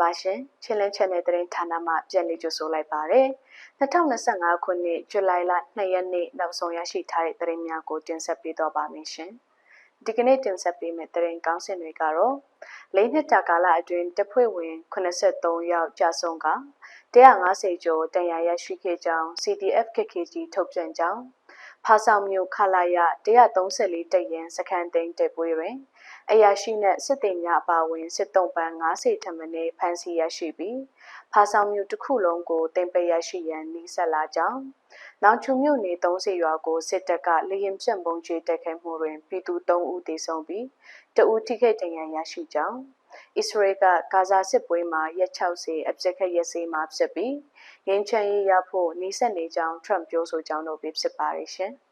ပါရှင်ချင်းလင်းချက်နယ်သတင်းဌာနမှပြန်လည်ကြိုဆိုလိုက်ပါရယ်2025ခုနှစ်ဇူလိုင်လ2ရက်နေ့နောက်ဆုံးရရှိထားတဲ့သတင်းများကိုတင်ဆက်ပေးတော့ပါမယ်ရှင်ဒီကနေ့တင်ဆက်ပေးမယ့်သတင်းကောင်းစင်တွေကတော့လေးနှစ်တာကာလအတွင်းတဖွဲ့ဝင်83ယောက်ကြာဆုံးက150ကျော်တန်ရာရရှိခဲ့ကြောင်း CDF KKG ထုတ်ပြန်ကြောင်းဖာဆောင်မျိုးခလာရ134တရင်စခန်းသိမ်းတက်ပွဲတွင် အရာရှိနဲ့စစ်သည်များအပါအဝင်စစ်တုံးပန်း90ထပ်မံဖမ်းဆီးရရှိပြီးဖာဆောင်မျိုးတစ်ခုလုံးကိုတင်ပိတ်ရရှိရန်နှိစက်လာကြောင်းနောင်ချုံမြို့နယ်30ရွာကိုစစ်တပ်ကလေရင်ပြန့်ပုံကျဲတက်ခိုက်မှုတွင်ပြည်သူ3ဦးသေဆုံးပြီးတဦးထိခိုက်ဒဏ်ရာရရှိကြောင်းအစ္စရေးကဂါဇာစစ်ပွဲမှာရက်60အပြစ်ခတ်ရက်စေးမှာဖြစ်ပြီးငင်းချမ်းရေးရဖို့နှိစက်နေကြောင်းထရန့်ပြောဆိုကြောင်းတို့ဖြစ်ပါတယ်ရှင်။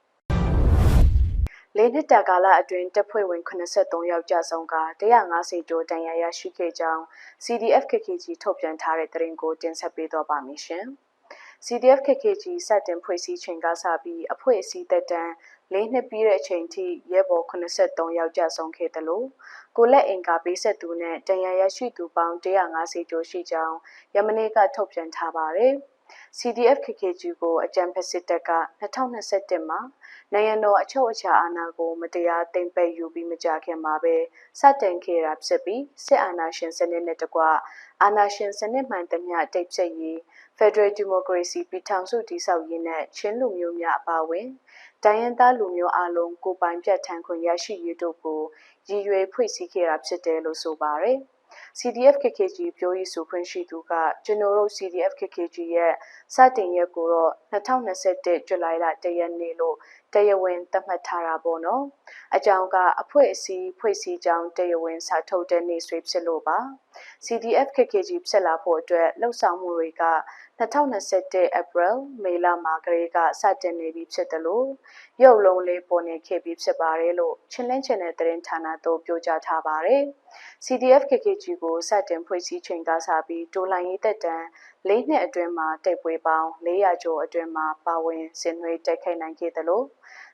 လေးနှစ်တာကာလအတွင်းတပ်ဖွဲ့ဝင်83ယောက်ကြာဆုံးက150ကျော်တန်ရာရရှိခဲ့ကြောင်း CDF KKG ထုတ်ပြန်ထားတဲ့သတင်းကိုတင်ဆက်ပေးတော့ပါမယ်ရှင်။ CDF KKG စတင်ဖွဲ့စည်းချိန်ကစပြီးအဖွဲ့အစည်းသက်တမ်းလေးနှစ်ပြီးတဲ့အချိန်ထိရဲဘော်83ယောက်ကြာဆုံးခဲ့တယ်လို့ကိုလက်အင်ကာပေးဆက်သူနဲ့တန်ရာရရှိသူပေါင်း150ကျော်ရှိကြောင်းယမနေ့ကထုတ်ပြန်ထားပါတယ်။ CDF KKG ကိုအကြံဖက်စစ်တပ်က2021မှာနိုင်ငံတော်အချုပ်အခြာအာဏာကို မတရားသိမ်းပိတ်ယူပြီးမကြခင်မှာပဲစတင်ခဲ့တာဖြစ်ပြီးစစ်အာဏာရှင်စနစ်နဲ့တကွအာဏာရှင်စနစ်မှန်သမျှတိတ်ဆိတ်ရေး Federal Democracy ပြည်ထောင်စုတည်ဆောက်ရေးနဲ့ချင်းလူမျိုးများအပါအဝင်တိုင်းရင်းသားလူမျိုးအလုံးကိုပိုင်ပြတ်ထန်ခွင့်ရရှိရေးတို့ကိုရည်ရွယ်ဖွဲ့စည်းခဲ့တာဖြစ်တယ်လို့ဆိုပါတယ်။ CDF KKG ပြောရေးဆိုခွင့်ရှိသူကကျွန်တော်တို့ CDF KKG ရဲ့စတင်ရက်ကိုတော့2021ဇူလိုင်လ1ရက်နေ့လို့တရားဝင်သတ်မှတ်ထားတာပေါ့နော်အကြောင်းကအဖွဲ့အစည်းဖွဲ့စည်းကြောင်းတရားဝင်စာထုတ်တဲ့နေ့ဆွေဖြစ်လို့ပါ CDF KKG ဖြစ်လာဖို့အတွက်လှုပ်ဆောင်မှုတွေက2021 April မေလမှာကလေးကစတင်နေပြီဖြစ်တယ်လို့ ရုပ်လုံးလေးပေါ်နေခဲ့ပြီးဖြစ်ပါတယ်လို့ချင်းလင်းချင်တဲ့သတင်းဌာနတို့ပြောကြားထားပါတယ် CDF KKG ကိုစတင်ဖွဲ့စည်းချိန်ကစပြီးတိုလိုင်းရေးတက်တန်း၄နှစ်အတွင်းမှာတိုက်ပွဲပေါင်း400ကျော်အတွင်းမှာပါဝင်ဆင်နွှဲတိုက်ခိုက်နိုင်ခဲ့တယ်လို့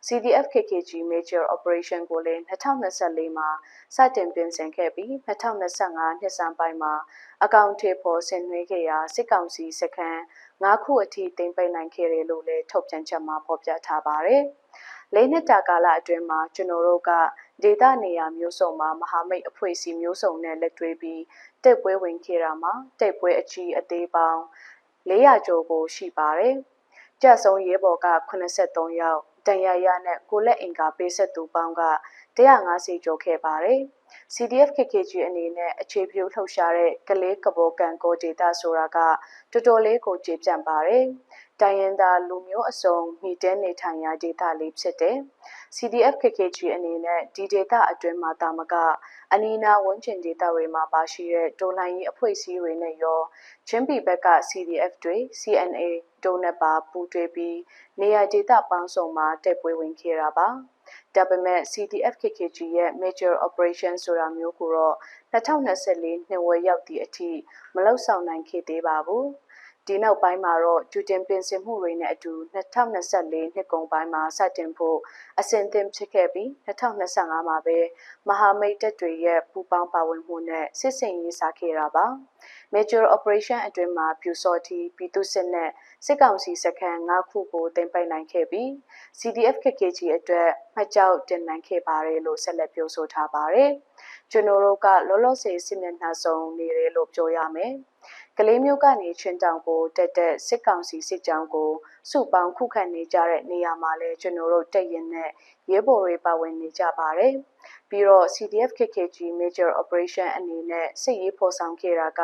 CDF KKG Major Operation ကိုလည်း2024မှာစတင်ပြင်ဆင်ခဲ့ပြီး2025နှစ်စံပိုင်းမှာအကောင့်ထေပေါ်ဆင်နွှဲခဲ့ရာစစ်ကောင်စီစခန်း၅ခုအထိတင်ပိတ်နိုင်ခဲ့တယ်လို့လည်းထုတ်ပြန်ချက်မှာဖော်ပြထားပါတယ်။ လေးနှစ်တာကာလအတွင်းမှာကျွန်တော်တို့ကဒေသနေရာမျိုးစုံမှာမဟာမိတ်အဖွဲ့အစည်းမျိုးစုံနဲ့လက်တွဲပြီးတက်ပွဲဝင်ခဲ့တာမှာတက်ပွဲအကြီးအသေးပေါင်း400ကျော်ကိုရှိပါတယ်။ကြဆုံရဲဘော်က83ယောက်တန်ရရနဲ့ကိုလက်အင်ကာပေးဆက်သူပေါင်းက150ကျော်ခဲ့ပါတယ်။ CDF KKG အနေနဲ့အခြေပြုလှုပ်ရှားတဲ့ကလေးကဘောကန်ကိုဒေတာဆိုတာကတော်တော်လေးကိုကြေပြန့်ပါတယ်။ တိုင်းရင်းသားလူမျိုးအစုံမိတဲနေထိုင်ရာဒေသလေးဖြစ်တဲ့ CDF KKG အနေနဲ့ဒီဒေသအတွင်းမှာတာမကအနီးနားဝန်းကျင်ဒေသတွေမှာပါရှိတဲ့တိုလိုင်းရေးအဖွဲ့အစည်းတွေနဲ့ရောချင်းပြည်ဘက်က CDF တွေ CNA တို့နဲ့ပါပူးတွဲပြီးနေရာဒေသပေါင်းစုံမှာတက်ပွဲဝင်ခဲ့တာပါဒါပေမဲ့ CDF KKG ရဲ့ Major Operation ဆိုတာမျိုးကိုတော့2024နှစ်ဝက်ရောက်သည့်အထိမလောက်ဆောင်နိုင်ခဲ့သေးပါဘူး ဒီနောက်ပိုင်းမှာတော့ဂျူတင်ပင်စင်မှုတွေနဲ့အတူ2024နှစ်ကုန်ပိုင်းမှာစတင်ဖို့အစဉ်သင့်ဖြစ်ခဲ့ပြီး2025မှာပဲမဟာမိတ်တပ်တွေရဲ့ပူးပေါင်းပါဝင်မှုနဲ့စစ်စင်ရေးစားခဲ့တာပါ Major Operation အတွင်းမှာပြူစောတီပြည်သူစစ်နဲ့စစ်ကောင်စီစခန်း၅ခုကိုတင်ပိုက်နိုင်ခဲ့ပြီး CDF KKG အတွက်မှတ်ကြောက်တင်နိုင်ခဲ့ပါတယ်လို့ဆက်လက်ပြောဆိုထားပါတယ်။ကျွန်တော်တို့ကလောလောဆယ်စစ်မျက်နှာစုံနေတယ်လို့ပြောရမယ်။ ကလေးမျိုးကနေချင်းတောင်ကိုတက်တက်စစ်ကောင်စီစစ်ကြောင်းကိုစုပေါင်းခုခံနေကြတဲ့နေရာမှာလဲကျွန်တော်တို့တက်ရင်နဲ့ရဲဘော်တွေပါဝင်နေကြပါတယ်။ပြီးတော့ CDF KKG Major Operation အနေနဲ့စစ်ရေးဖော်ဆောင်ခဲ့တာက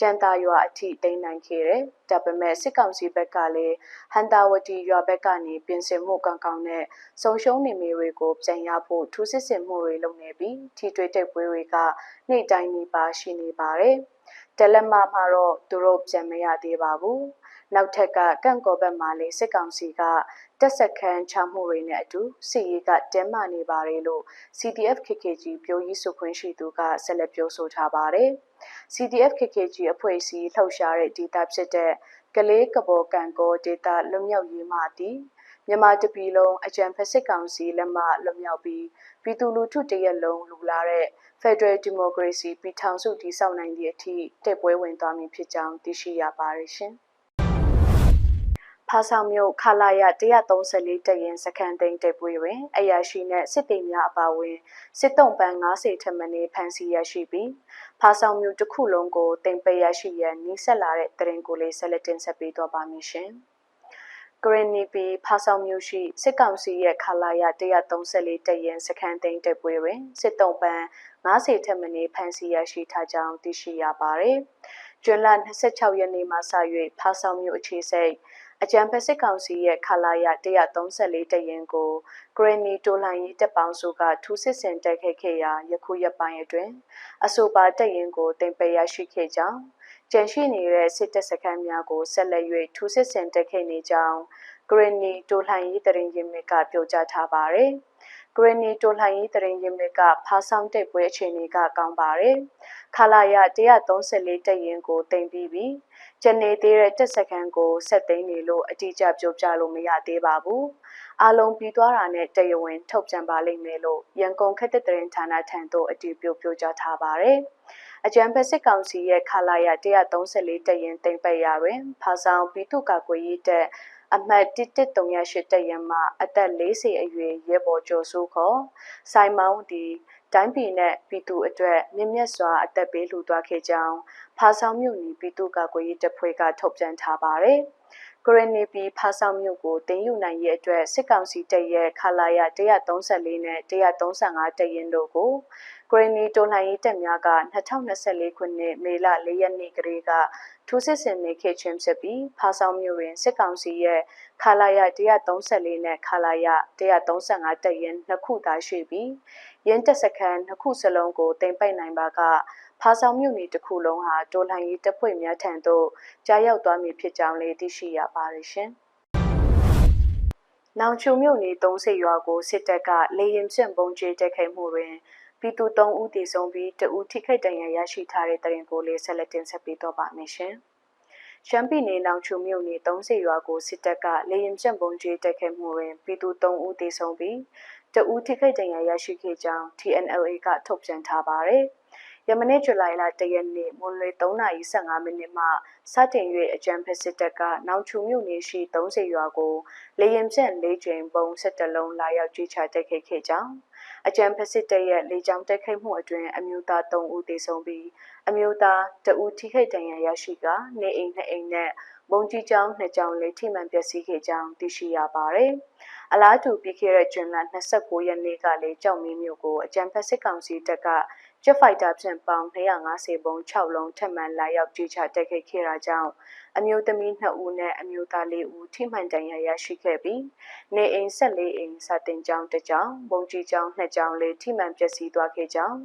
ကြံတာရွာအထိတိမ်းနိုင်ခဲ့တယ်။ဒါပေမဲ့စစ်ကောင်စီဘက်ကလည်းဟန်တာဝတီရွာဘက်ကနေပြင်ဆင်မှုကောင်းကောင်းနဲ့ဆုံရှုံးနေမီတွေကိုပြန်ရဖို့ထူးစစ်ဆင်မှုတွေလုပ်နေပြီးထိတွေ့တိုက်ပွဲတွေကနေ့တိုင်းနေပါရှိနေပါတယ်။ တယ်လက်မမှာတော့သူတို့ပြန်မရသေးပါဘူး။နောက်ထပ်ကကန့်ကော်ဘက်မှာလေးစစ်ကောင်စီကတက်ဆက်ခန်းချမှုတွေနဲ့အတူစစ်ရေးကတင်းမာနေပါတယ်လို့ CDF KKG ပြောရေးဆိုခွင့်ရှိသူကဆက်လက်ပြောဆိုထားပါတယ်။ CDF KKG အဖွဲ့အစည်းလှုပ်ရှားတဲ့ဒေသဖြစ်တဲ့ကလေးကဘော်ကန်ကောဒေတာလွတ်မြောက်ရေးမှသည်မြန်မာတပြည်လုံးအကြံဖက်စစ်ကောင်စီလက်မှလွတ်မြောက်ပြီးပြည်သူလူထုတရက်လုံးလူလာတဲ့ Federal Democracy ပြည်ထောင်စုတည်ဆောက်နိုင်သည့်အထိတက်ပွဲဝင်သွားမည်ဖြစ်ကြောင်းသိရှိရပါတယ်ရှင်။ဖာဆောင်မြို့ခလာရ134တရင်စခန်းသိမ်းတက်ပွဲတွင်အရာရှိနှင့်စစ်တေများအပါအဝင်စစ်တုံးပန်း90ထက်မနည်းဖမ်းဆီးရရှိပြီးဖာဆောင်မြို့တစ်ခုလုံးကိုတင်ပရရှိရန်နှိစက်လာတဲ့တရင်ကိုလေးဆက်လက်တင်ဆက်ပေးသွားပါမည်ရှင်။ဂရနီပီဖာဆောင်မြို့ရှိစစ်ကောင်စီရဲ့ခလာရ134တရင်စခန်းသိမ်းတပ်ပွဲတွင်စစ်တုံးပန်း 90ထက်မနည်းဖမ်းဆီးရရှိထားကြောင်းသိရှိရပါတယ်။ကျွလ26ရက်နေ့မှစ၍ဖာဆောင်မြို့အခြေစိတ်အကြံဖက်စစ်ကောင်စီရဲ့ခလာရ134တရင်ကိုဂရနီတိုလိုင်းရေးတပ်ပေါင်းစုကထူးစစ်ဆင်တိုက်ခိုက်ခဲ့ရာယခုရက်ပိုင်းအတွင်းအဆိုပါတရင်ကိုတင်ပယ်ရရှိခဲ့ကြောင်းကျန်ရှိနေတဲ့စစ်တပ်စခန်းများကိုဆက်လက်၍ထူးစစ်ဆင်တက်ခဲ့နေကြောင်းဂရနီတိုလှန်ရေးတရင်ရင်မြစ်ကပြောကြားထားပါတယ်။ ဂရနီတိုလှန်ရေးတရင်ရင်မြစ်ကဖားဆောင်တက်ပွဲအခြေအနေကကောင်းပါတယ်။ခလာရ134တက်ရင်ကိုတင်ပြီးပြီးကျန်နေသေးတဲ့တက်စခန်းကိုဆက်သိမ်းနေလို့အတိအကျပြောပြလို့မရသေးပါဘူး။အားလုံးပြီးသွားတာနဲ့တရဝင်ထုတ်ပြန်ပါလိမ့်မယ်လို့ရန်ကုန်ခက်တဲ့တရင်ဌာနထံသို့အတည်ပြုပြောကြားထားပါတယ်။အကြံဖက်စစ်ကောင်စီရဲ့ခလာရ134တရင်တင်ပိတ်ရာတွင်ဖာဆောင်ပြည်သူ့ကာကွယ်ရေးတပ် အမှတ်1138တရင်မှအသက်40အရွယ်ရဲဘော်ကျော်စိုးခေါ်ဆိုင်မောင်းဒီတိုင်းပြည်နဲ့ပြည်သူအတွက်မြင့်မြတ်စွာအသက်ပေးလှူသွားခဲ့ကြောင်းဖာဆောင်မြို့နယ်ပြည်သူ့ကာကွယ်ရေးတပ်ဖွဲ့ကထုတ်ပြန်ထားပါတယ်။ဂရနီပီဖာဆောင်မြို့ကိုတင်ယူနိုင်ရဲ့အတွက်စစ်ကောင်စီတပ်ရဲ့ခလာရ134နဲ့135တရင်တို့ကို ဂရနီတိုလှန်ရေးတပ်များက2024ခုနှစ်မေလ4ရက်နေ့ကလေးကထိုးစစ်ဆင်နေခဲ့ခြင်းဖြစ်ပြီးဖာဆောင်မြို့တွင်စစ်ကောင်စီရဲ့ခလာရ134နဲ့ခလာရ135တပ်ရင်းနှစ်ခုသာရှိပြီးရင်းတပ်စခန်းနှစ်ခုစလုံးကိုတင်ပိတ်နိုင်ပါကဖာဆောင်မြို့နယ်တစ်ခုလုံးဟာတိုလှန်ရေးတပ်ဖွဲ့များထံသို့ကြားရောက်သွားမည်ဖြစ်ကြောင်းလည်းသိရှိရပါတယ်ရှင်။နောင်ချုံမြို့နယ်သုံးစိတ်ရွာကိုစစ်တပ်ကလေရင်ဖြင့်ပုံကျဲတိုက်ခိုက်မှုတွင် ပြည်သူ၃ဦးသေဆုံးပြီးတဦးထိခိုက်ဒဏ်ရာရရှိထားတဲ့တရင်ကိုလေးဆက်လက်တင်ဆက်ပေးတော့ပါမယ်ရှင်။ရှမ်းပြည်နယ်နောင်ချုံမြို့နယ်သုံးစီရွာကိုစစ်တပ်ကလေရင်ကျံပုံကြီးတိုက်ခိုက်မှုတွင်ပြည်သူ၃ဦးသေဆုံးပြီးတဦးထိခိုက်ဒဏ်ရာရရှိခဲ့ကြောင်း TNLA ကထုတ်ပြန်ထားပါတယ်။ယမနေ့ဇူလိုင်လ၁ရက်နေ့မွန်လွေ3:15မိနစ်မှစတင်၍အကြံဖက်စစ်တပ်ကနောင်ချုံမြို့နယ်ရှိ30ရွာကိုလေရင်ဖြန့်၄ကြိမ်ပုံ17လုံးလာရောက်ကြီးချတိုက်ခိုက်ခဲ့ကြောင်း အကြံဖက်စစ်တပ်ရဲ့လေကြောင်းတိုက်ခိုက်မှုအတွင်းအမျိုးသား3ဦးသေဆုံးပြီးအမျိုးသား2ဦးထိခိုက်ဒဏ်ရာရရှိကာနေအိမ်2အိမ်နဲ့မုံကြီးကျောင်း2ကျောင်းလည်းထိမှန်ပျက်စီးခဲ့ကြောင်းသိရှိရပါတယ်။အလားတူပြီးခဲ့တဲ့ကျွန်းလ29ရက်နေ့ကလည်းကြောက်မင်းမြို့ကိုအကြံဖက်စစ်ကောင်စီတပ်ကဂျက်ဖိုက်တာဖြင့်ပေါင်250ပုံ6လုံးထပ်မံလာရောက်ကြီးချတိုက်ခိုက်ခဲ့တာကြောင့် အမျိုးသမီး2ဦးနဲ့အမျိုးသား4ဦးထိမှန်ဒဏ်ရာရရှိခဲ့ပြီးနေအိမ်14အိမ်စာတင်ကျောင်းတစ်ကျောင်းဘုံကြီးကျောင်း2ကျောင်းလည်းထိမှန်ပျက်စီးသွားခဲ့ကြောင်း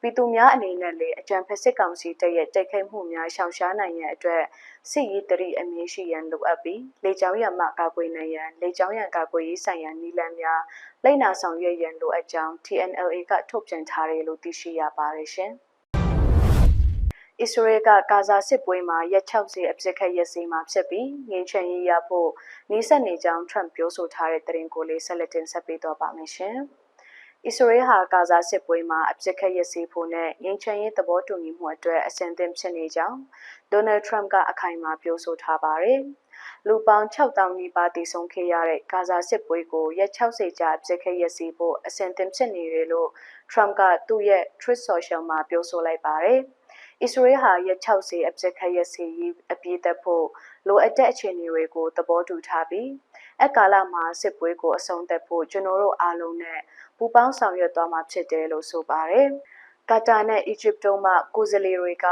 ပြည်သူများအနေနဲ့လည်းအကြံဖက်စစ်ကောင်စီတပ်ရဲ့တိုက်ခိုက်မှုများရှောင်ရှားနိုင်ရန်အတွက်စစ်ရေးတရီအမြင့်ရှိရန်လိုအပ်ပြီးလေကြောင်းရမှကာကွယ်နိုင်ရန်လေကြောင်းရန်ကာကွယ်ရေးဆိုင်ရာနည်းလမ်းများလိုက်နာဆောင်ရွက်ရန်လိုအပ်ကြောင်း TNLA ကထုတ်ပြန်ထားတယ်လို့သိရှိရပါတယ်ရှင်။ အစ္စရေးကဂါဇာစစ်ပွဲမှာရက်60အပြစ်ခတ်ရက်စီမှာဖြစ်ပြီးငြိမ်းချမ်းရေးရဖို့နှီးစပ်နေကြောင်း Trump ပြောဆိုထားတဲ့သတင်းကိုလေးဆက်လက်တင်ဆက်ပေးတော့ပါမယ်ရှင်။အစ္စရေးဟာဂါဇာစစ်ပွဲမှာအပြစ်ခတ်ရက်စီဖို့နဲ့ငြိမ်းချမ်းရေးသဘောတူညီမှုအတွက်အဆင်သင့်ဖြစ်နေကြောင်းဒေါ်နယ်ထရမ့်ကအခိုင်အမာပြောဆိုထားပါတယ်။လူပေါင်း6000နီးပါးတည်ဆုံခဲ့ရတဲ့ဂါဇာစစ်ပွဲကိုရက်60ကြာအပြစ်ခတ်ရက်စီဖို့အဆင်သင့်ဖြစ်နေတယ်လို့ထရမ့်ကသူ့ရဲ့ Truth Social မှာပြောဆိုလိုက်ပါတယ်။ အစ္စရေးဟာရက်60အပြစ်ခတ်ရက်စီရေးအပြည့်သက်ဖို့လိုအပ်တဲ့အခြေအနေတွေကိုသဘောတူထားပြီးအကာလမှာစစ်ပွဲကိုအဆုံးသတ်ဖို့ကျွန်တော်တို့အားလုံးနဲ့ပူးပေါင်းဆောင်ရွက်သွားမှာဖြစ်တယ်လို့ဆိုပါတယ်။ကာတာနဲ့အီဂျစ်တို့မှကိုယ်စားလှယ်တွေက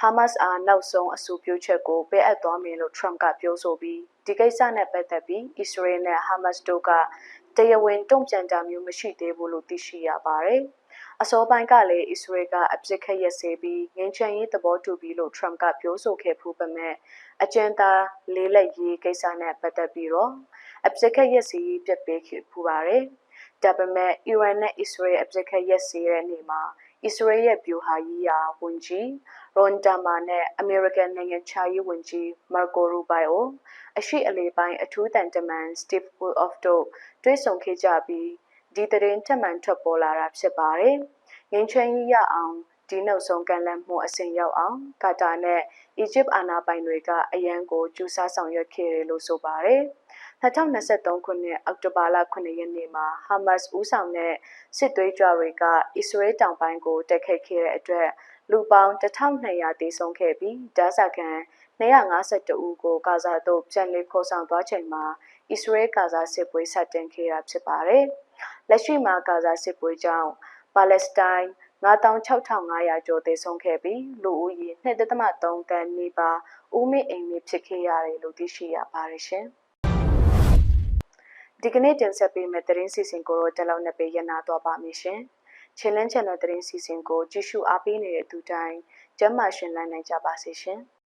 ဟာမတ်အားနောက်ဆုံးအဆိုပြုချက်ကိုပေးအပ်သွားမယ်လို့ထရမ့်ကပြောဆိုပြီးဒီကိစ္စနဲ့ပတ်သက်ပြီးအစ္စရေးနဲ့ဟာမတ်တို့ကတရားဝင်တုံ့ပြန်တာမျိုးမရှိသေးဘူးလို့သိရှိရပါတယ်။ အစောပိုင်းကလည်းအစ္စရေးကအပြစ်ခတ်ရစေပြီးငင်းချင်ရေးသဘောတူပြီးလို့ Trump ကပြောဆိုခဲ့ဖူးပေမဲ့အကြံသားလေးလက်ရေးကိစ္စနဲ့ပတ်သက်ပြီးတော့အပြစ်ခတ်ရစေပြတ်ပေးခဲ့ဖူးပါတယ်။ဒါပေမဲ့အီရန်နဲ့အစ္စရေးအပြစ်ခတ်ရစေတဲ့နေ့မှာအစ္စရေးရဲ့ဗျူဟာရေးရာဝန်ကြီးရွန်ဒါမာနဲ့အမေရိကန်နိုင်ငံခြားရေးဝန်ကြီးမာကိုရူဘိုင်အိုအရှိအလေးပိုင်းအထူးတန်တမန်စတီဗ်ဝူအော့ဖ်တို့တွေ့ဆုံခဲ့ကြပြီး ဒီသတင်းထပ်မံထွက်ပေါ်လာတာဖြစ်ပါတယ်။ငင်းချမ်းရေးရအောင်ဒီနောက်ဆုံးကန်လန့်မှုအစဉ်ရောက်အောင်ကာတာနဲ့အီဂျစ်အာဏာပိုင်တွေကအရန်ကိုကျူးစာဆောင်ရွက်ခဲ့တယ်လို့ဆိုပါတယ်။2023ခုနှစ်အောက်တိုဘာလ9ရက်နေ့မှာဟာမတ်စ်ဦးဆောင်တဲ့စစ်သွေးကြွတွေကအစ္စရေးတောင်ပိုင်းကိုတိုက်ခိုက်ခဲ့တဲ့အတွက်လူပေါင်း1200တေဆုံးခဲ့ပြီးဒါဇာကန်252ဦးကိုဂါဇာသို့ပြန်လည်ခေါ်ဆောင်သွားချိန်မှာအစ္စရေးဂါဇာစစ်ပွဲဆက်တင်ခဲ့တာဖြစ်ပါတယ်။ လက်ရှိမှာဂါဇာစစ်ပွဲကြောင့်ပါလက်စတိုင်း96,500ကျော်သေဆုံးခဲ့ပြီးလူဦးရေ2.3တန်းနီးပါးဦးမေအိမ်မေဖြစ်ခဲ့ရတယ်လို့သိရှိရပါတယ်ရှင်။ဒီကနေ့တင်ဆက်ပေးမယ့်သတင်းစီစဉ်ကိုတော့တလောက်နဲ့ပေးရနာတော့ပါမယ်ရှင်။ Challenge Channel သတင်းစီစဉ်ကိုကြည့်ရှုအားပေးနေတဲ့သူတိုင်းကျမ်းမာရှင်လန်းနိုင်ကြပါစေရှင်။